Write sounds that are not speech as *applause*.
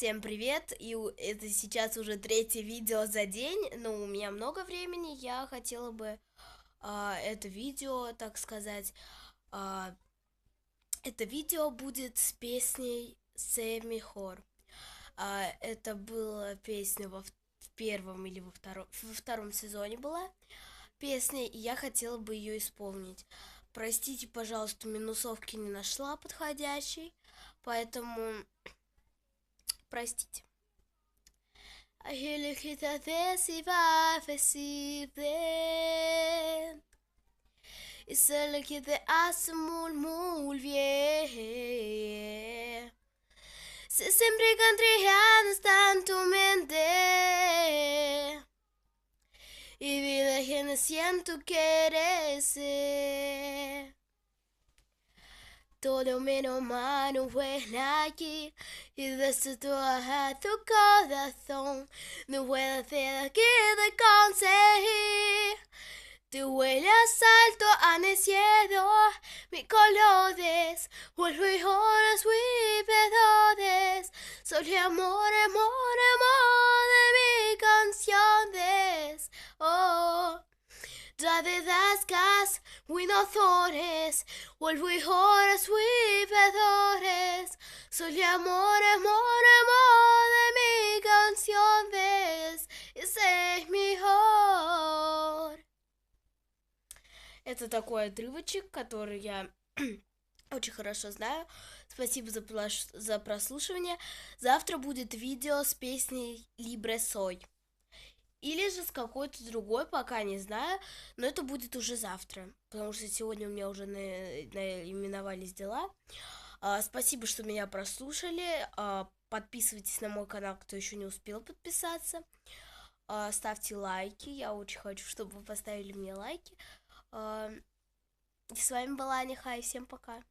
Всем привет, и это сейчас уже третье видео за день, но у меня много времени, я хотела бы а, это видео, так сказать, а, это видео будет с песней Сэмми Хор. А, это была песня во в первом или во втором, во втором сезоне была песня, и я хотела бы ее исполнить. Простите, пожалуйста, минусовки не нашла подходящей, поэтому Простите. Aquele que tá desse vai festivlen I sølge que det er så mul mul vie Se sempre cantre hands tanto mente Y vida que me siento querer ser todo menos mano buena aquí y desde tu tu corazón no puedo hacer que de conseguir. Tu huella salto anecido mis colores vuelvo y horas pedores soy amor amor amor de mis canciones oh. Ya de das gas winozores vuelvo y horas pedores soy amor amor es mejor это такой отрывочек который я *clears throat* очень хорошо знаю. Спасибо за, за прослушивание. Завтра будет видео с песней Libre Soy. Или же с какой-то другой, пока не знаю, но это будет уже завтра, потому что сегодня у меня уже наименовались дела. А, спасибо, что меня прослушали. А, подписывайтесь на мой канал, кто еще не успел подписаться. А, ставьте лайки, я очень хочу, чтобы вы поставили мне лайки. А, с вами была Аня Хай, всем пока.